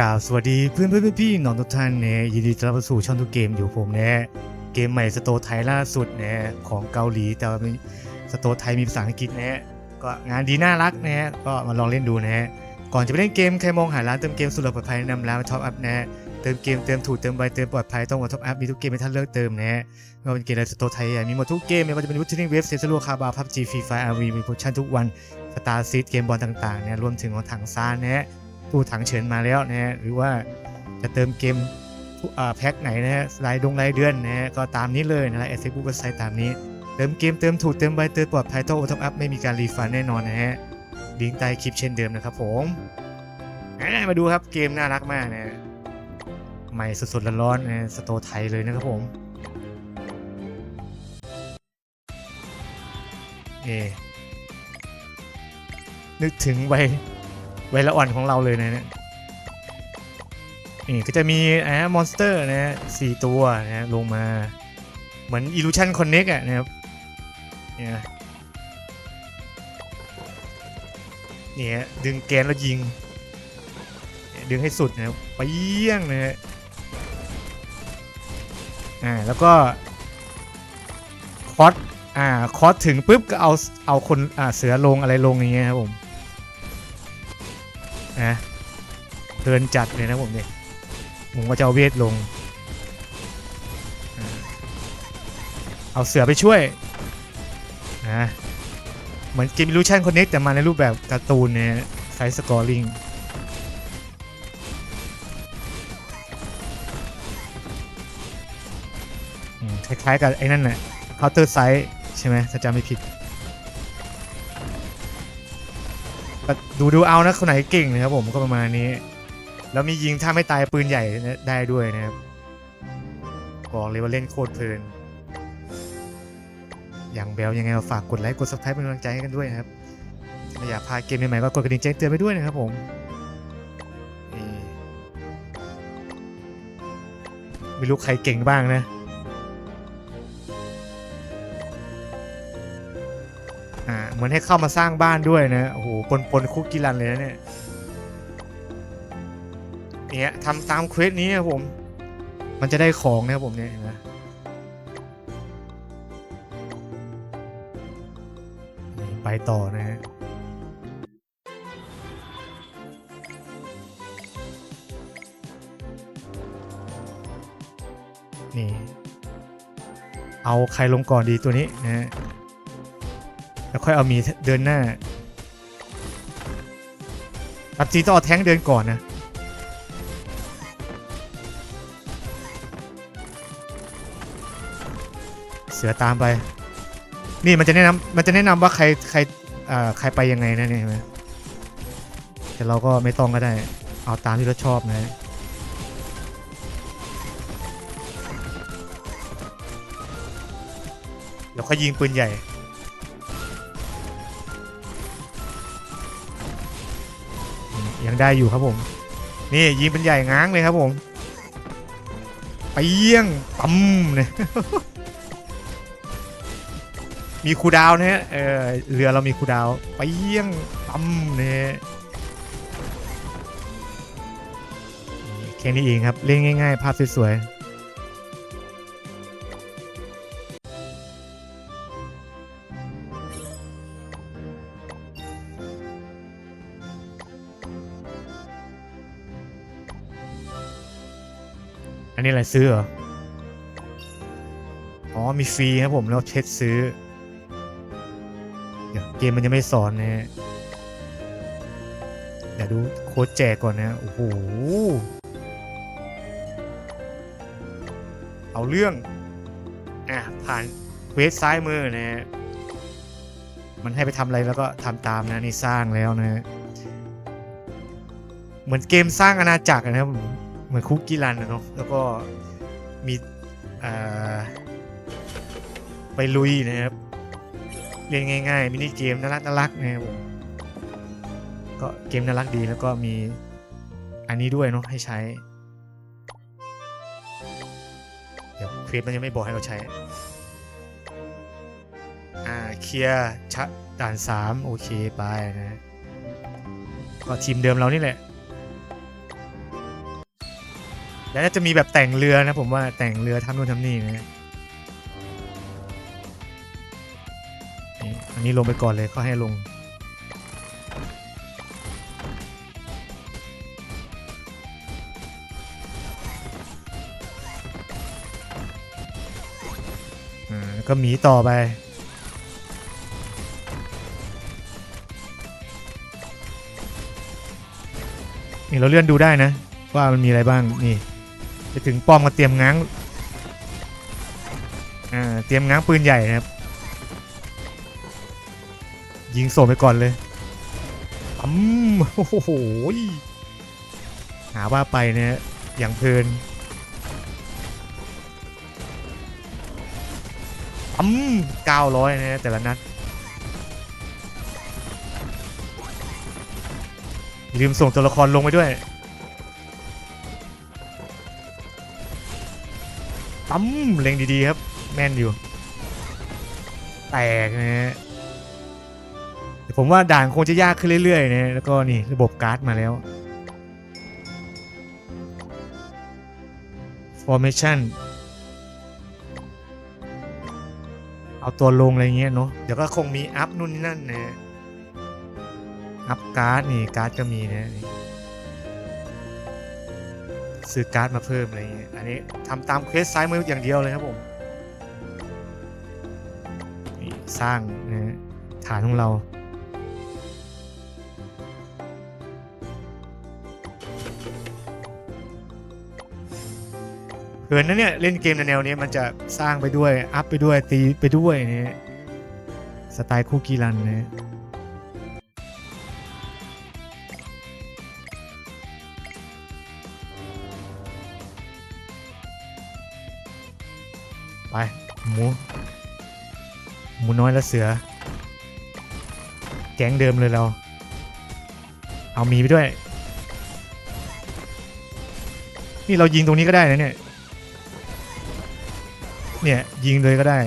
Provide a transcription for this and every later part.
กล่าวสวัสดีเพื่อนเพื่อนพี่ๆน้องทุกท่านเนี่ยยินดีต้อนรับเข้าสู่ช่องทุกเกมอยู่ผมเนี่ยเกมใหม่สโตไทยล่าสุดเนี่ยของเกาหลีแต่ว่ามีสโตไทยมีภาษาอังกฤษเนี่ยก็งานดีน่ารักนะฮะก็มาลองเล่นดูนะฮะก่อนจะไปเล่นเกมใครมองหาร้านเติมเกมสุดปลอดภัยแนะนำร้านท็อปอัพนะฮะเติมเกมเติมถูกเติมไวเติมปลอดภัยต้องกดท็อปอัพมีทุกเกมให้ท่านเลือกเติมนะฮะไม่ว่าเป็นเกมในสโตไทยอะมีหมดทุกเกมไม่ว่าจะเป็นวูทูนิ่งเวฟเซนต์ลูคาบาพับจีฟรีไฟอาร์วีมีโปรโมชั่นทุกวันสตาร์ซีดเกมบอลต่างๆเนี่ยรวมถึงของถังซานนะ ตู้ถังเฉินมาแล้วนะฮะหรือว่าจะเติมเกมแพ็คไหนนะฮะรายดงรายเดือนนะฮะก็ตามนี้เลยนะฮะเอฟเฟซบุ๊กก็ใช้ตามนี้ เติมเกมเติมถูกเติมใบเติมปลอดภัยต้องโอทอัพไม่มีการรีฟันแน่นอนนะฮะลิงก์ใต้คลิปเช่นเดิมนะครับผมมาดูครับเกมน่ารักมากนะฮะใหม่สดๆร้อนๆนะสโตร์ไทยเลยนะครับผมเอนึกถึงวั ไวละอ่อนของเราเลยนะเนี่ยนี่ก็จะมีอ่ามอนสเตอร์นะฮะสี่ตัวนะฮะลงมาเหมือน Illusion Connect อะนะครับเนี่ยเนี่ยดึงแกนแล้วยิง ดึงให้สุดนะครับไปเยี่ยงนะฮะอ่าแล้วก็คอสอ่าคอสถึงปุ๊บก็เอาเอาคนอ่าเสือลงอะไรลงอย่างเงี้ยครับผม นะเดินจัดเลยนะผมเนี่ยผมก็จะเอาเวทลง เอาเสือไปช่วยนะเหมือนเกม Illusion Connect แต่มาในรูปแบบการ์ตูนเนี่ยไซส์สกอร์ลิงคล้ายๆกับไอ้นั่นแหละ Counter Size ใช่ไหมถ้าจำไม่ผิด ก็ดูดูเอานะคนไหนเก่งนะครับผมก็ประมาณนี้ แล้วมียิงถ้าไม่ตายปืนใหญ่ได้ด้วยนะครับบอกเลยว่าเล่นโคตรเพลิน อย่างแบลยังไงาฝากกดไลค์กด subscribe เป็นกำลังใจให้กันด้วยนะครับถ้าอยากพาเกมใหม่ๆก็กดกระดิ่งแจ้งเตือนไปด้วยนะครับผมไม่รู้ใครเก่งบ้างนะ เหมือนให้เข้ามาสร้างบ้านด้วยนะโอ้โหปนปนคุกกิลันเลยนะเนี่ยเนี่ยทำตามเควสนี้ครับผม มันจะได้ของนะครับผมเนี่ยเห็นไหมไปต่อนะฮะนี่ เอาใครลงก่อนดีตัวนี้นะฮะ แล้วค่อยเอามีเดินหน้าปับจีต้องเอาแท้งเดินก่อนนะเสือตามไป นี่มันจะแนะนำมันจะแนะนำว่าใครใครอ่าใครไปยังไงนะเนี่ยเห็นไหมแต่เราก็ไม่ต้องก็ได้ เอาตามที่เราชอบนะแล้วค่อยยิงปืนใหญ่ ได้อยู่ครับผม นี่ยิงเป็นใหญ่ง้างเลยครับผมไปเยี่ยงปั๊มเนี่ยมีคูดาวนะฮะเออเรือเรามีคูดาวไปเยี่ยงปั๊มเนี่ยแค่นี้เองครับ เล่นง่ายๆ ภาพสวยๆ นนี้อะไรซื้อเหรอ อ๋อมีฟรีครับผมแล้วเช็ดซื้อ เดี๋ยวเกมมันยังไม่สอนนะ เดี๋ยวดูโค้ดแจกก่อนนะ โอ้โห เอาเรื่อง อะ ผ่านเวสซ้ายมือนะ มันให้ไปทำอะไรแล้วก็ทำตามนะ นี่สร้างแล้วนะฮะเหมือนเกมสร้างอาณาจักรนะครับผม เหมือนคุกกี้รันนะเนาะแล้วก็มีอ่าไปลุยนะครับ เล่นง่ายๆมินิเกมน่ารักน่ารักนะครับผมก็เกมน่ารักดีแล้วก็มีอันนี้ด้วยเนาะให้ใช้ เดี๋ยวเควสมันยังไม่บอกให้เราใช้ อ่าเคลียร์ชะด่าน 3 โอเค ไปนะ ก็ทีมเดิมเรานี่แหละ แล้วน่าจะมีแบบแต่งเรือนะผมว่าแต่งเรือทำนู่นทำนี่นะนี่อันนี้ลงไปก่อนเลยเขาให้ลง อ่าก็หมีต่อไปนี่เราเลื่อนดูได้นะ ว่ามันมีอะไรบ้างนี่ จะถึงป้อมก็เตรียมง้างอ่าเตรียมง้างปืนใหญ่นะครับ ยิงโสมไปก่อนเลยอืมโอ้โหหาว่าไปเนี่ยอย่างเพลินอืมเก้าร้อยนะแต่ละนัดลืมส่งตัวละครลงไปด้วย ตั้มเล็งดีๆครับ แม่นอยู่ แตกนะฮะผมว่าด่านคงจะยากขึ้นเรื่อยๆนะแล้วก็นี่ระบบการ์ดมาแล้ว formation เอาตัวลงอะไรเงี้ยเนาะเดี๋ยวก็คงมีอัพนู่นนี่นั่นนะอัพการ์ดนี่การ์ดก็มีนะ ซื้อการ์ดมาเพิ่มอะไรเงี้ยอันนี้ทำตามเควสซ้ายมืออย่างเดียวเลยครับผมนี่สร้างนะฐานของเราเพลินนเนี่ยเล่นเกมในแนวนี้มันจะสร้างไปด้วย อัพไปด้วยตีไปด้วยเนี่ยสไตล์คุกกี้รันนะ ไป หมู หมูน้อยและเสือ แก๊งเดิมเลยเรา เอามีไปด้วย นี่เรายิงตรงนี้ก็ได้นะเนี่ย เนี่ยยิงเลยก็ได้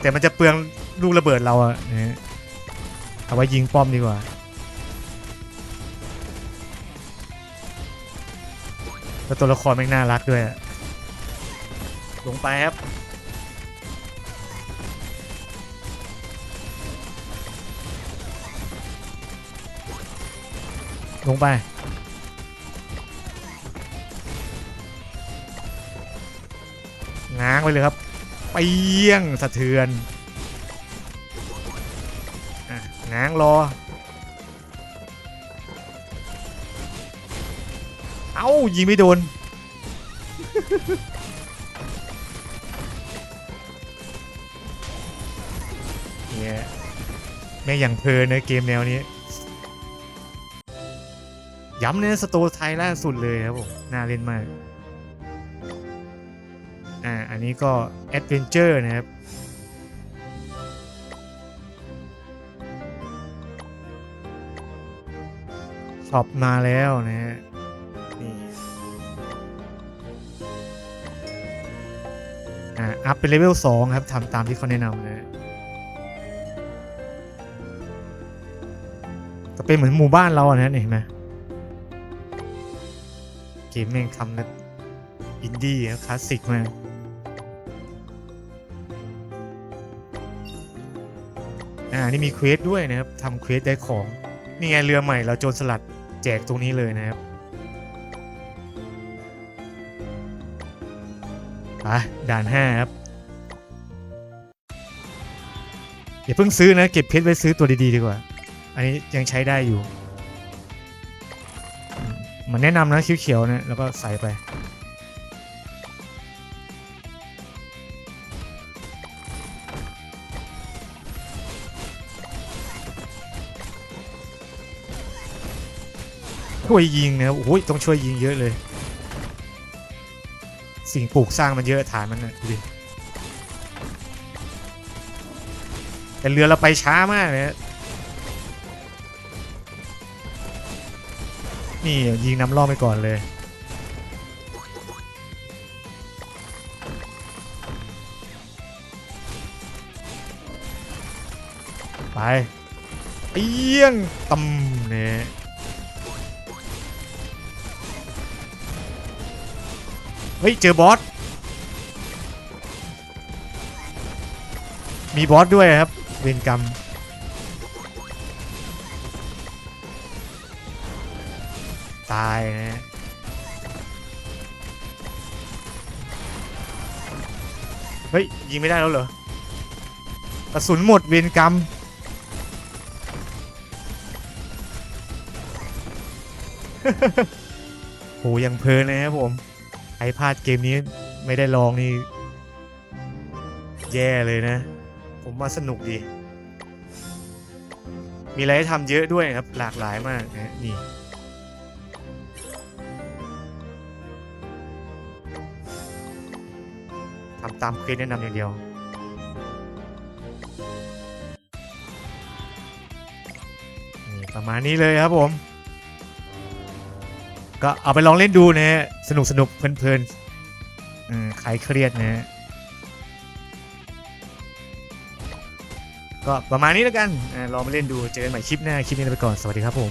แต่มันจะเปลืองลูกระเบิดเราอะนะฮะเอาไว้ยิงป้อมดีกว่าแล้วตัวละครแม่งน่ารักด้วยลงไปครับ ลงไป ง้างไปเลยครับเปียงสะเทือนอง้างรอ เอ้ายิงไม่โดนเนี่ยแม่อย่างเพลินนะเกมแนวนี้ ย้ำเนื้อสโตไทยล่าสุดเลยครับผม น่าเล่นมาก อ่า อันนี้ก็แอดเวนเจอร์นะครับ ช็อปมาแล้วนะฮะอ่าอัพเป็นเลเวล2ครับทำตามที่เขาแนะนำนะฮะก็เป็นเหมือนหมู่บ้านเราอะนะเห็นไหม เกมแม่งทำนะอินดี้คลาสสิกมากอ่านี่มีเควสด้วยนะครับทำเควสได้ของ นี่ไงเรือใหม่เราโจรสลัดแจกตรงนี้เลยนะครับไปด่านห้าครับอย่าเพิ่งซื้อนะ เก็บเพชรไว้ซื้อตัวดี ๆ ดีกว่า อันนี้ยังใช้ได้อยู่ มันแนะนำนะคิ้วเขียวๆนะแล้วก็ใส่ไป ช่วยยิงนะโอ้ยต้องช่วยยิงเยอะเลย สิ่งปลูกสร้างมันเยอะฐานมันนะดูดิแต่เรือเราไปช้ามากเลย นี่ยิงน้ำล่อไปก่อนเลยไปเปี้ยงตำเนี่ยเฮ้ย เจอบอส มีบอสด้วยครับ เวรกรรม ตายนะฮะเฮ้ย ยิงไม่ได้แล้วเหรอกระสุนหมดเวรกรรม โหยังเพลินเลยครับผมใครพลาดเกมนี้ไม่ได้ลองนี่ แย่เลยนะ ผมว่าสนุกดี มีอะไรให้ทำเยอะด้วยครับ หลากหลายมากนะนี่ ทำตามเควสแนะนำอย่างเดียว ประมาณนี้เลยครับผม ก็เอาไปลองเล่นดูนะฮะสนุกสนุกเพลินๆอืมใครเครียดนะฮะก็ประมาณนี้แล้วกันลองมาเล่นดู เจอกันใหม่คลิปหน้า คลิปนี้ไปก่อน สวัสดีครับผม